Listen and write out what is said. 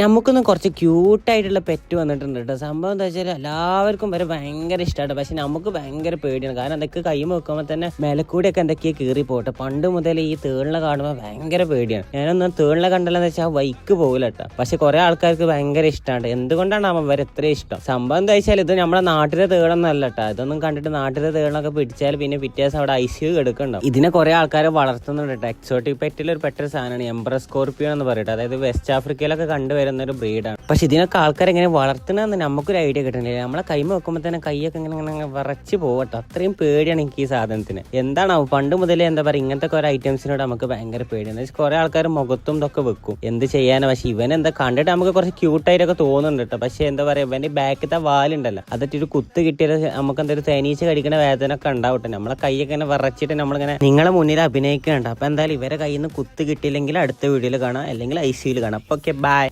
നമുക്കൊന്നും കുറച്ച് ക്യൂട്ടായിട്ടുള്ള പെറ്റ് വന്നിട്ടുണ്ട് കേട്ടോ സംഭവം എന്താ വെച്ചാൽ എല്ലാവർക്കും വരെ ഭയങ്കര ഇഷ്ടമാണ് പക്ഷെ നമുക്ക് ഭയങ്കര പേടിയാണ്. കാരണം അതൊക്കെ കൈ വെക്കുമ്പോൾ തന്നെ മേലക്കൂടിയൊക്കെ എന്തൊക്കെയാണ് കീറി പോട്ടെ പണ്ട് മുതൽ ഈ തേളിനെ കാണുമ്പോൾ ഭയങ്കര പേടിയാണ്. ഞാനൊന്നും തേളിനെ കണ്ടല്ലെന്ന് വെച്ചാൽ വൈക്ക് പോകില്ല കേട്ടോ പക്ഷെ കുറെ ആൾക്കാർക്ക് ഭയങ്കര ഇഷ്ടമാണ് എന്തുകൊണ്ടാണ് അവൻ വരെ ഇഷ്ടം? സംഭവം എന്താ വെച്ചാൽ ഇത് നമ്മുടെ നാട്ടിലെ തേളൊന്നും അല്ല കേട്ടോ ഇതൊന്നും കണ്ടിട്ട് നാട്ടിലെ തേളിനൊക്കെ പിടിച്ചാൽ പിന്നെ പിറ്റേ ദിവസം അവിടെ ഐ സി യു എടുക്കണ്ടാവും ഇതിനെ കുറെ ആൾക്കാർ വളർത്തുന്നുണ്ട് കേട്ടോ എക്സോട്ടിക് പെറ്റിൽ ഒരു പെട്ടൊരു സാധനമാണ് എംബ്ര സ്കോർപ്പിയോ എന്ന് പറയട്ടെ. അതായത് വെസ്റ്റ് ആഫ്രിക്കയിലൊക്കെ കണ്ടുവരുന്ന ഒരു ബ്രീഡാണ് പക്ഷെ ഇതിനൊക്കെ ആൾക്കാർ എങ്ങനെ വളർത്തണമെന്ന് നമുക്കൊരു ഐഡിയ കിട്ടുന്നില്ല നമ്മളെ കൈമ വെക്കുമ്പോൾ തന്നെ കൈയൊക്കെ ഇങ്ങനെ ഇങ്ങനെ വിറച്ച് പോകട്ടെ അത്രയും പേടിയാണ് എനിക്ക് ഈ സാധനത്തിന്. എന്താണോ പണ്ട് മുതലേ എന്താ പറയുക ഇങ്ങനത്തെ കുറെ ഐറ്റംസിനോട് നമുക്ക് ഭയങ്കര പേടിയാണ്. കുറെ ആൾക്കാർ മുഖത്തും ഇതൊക്കെ വെക്കും. എന്ത് ചെയ്യാനോ? പക്ഷെ ഇവൻ എന്താ കണ്ടിട്ട് നമുക്ക് കുറച്ച് ക്യൂട്ടായിട്ടൊക്കെ തോന്നുന്നുണ്ട് കേട്ടോ. പക്ഷെ എന്താ പറയുക ഇവന്റെ ബാക്കിലത്തെ വാലുണ്ടല്ലോ അതൊക്കെ ഒരു കുത്ത് കിട്ടിയാൽ നമുക്ക് എന്തൊരു തേനീച്ച കടിക്കുന്ന വേദന ഒക്കെ ഉണ്ടാവട്ടെ നമ്മളെ കൈയൊക്കെ ഇങ്ങനെ വിറച്ചിട്ട് നമ്മളിങ്ങനെ നിങ്ങളെ മുന്നിൽ അഭിനയിക്കുന്നുണ്ട് അപ്പൊ എന്തായാലും ഇവരെ കയ്യിൽ നിന്ന് കുത്ത് കിട്ടിയില്ലെങ്കിൽ അടുത്ത വീഡിയോയിൽ കാണാം. അല്ലെങ്കിൽ ഐ സിയിൽ കാണാം. അപ്പൊ ഓക്കെ ബൈ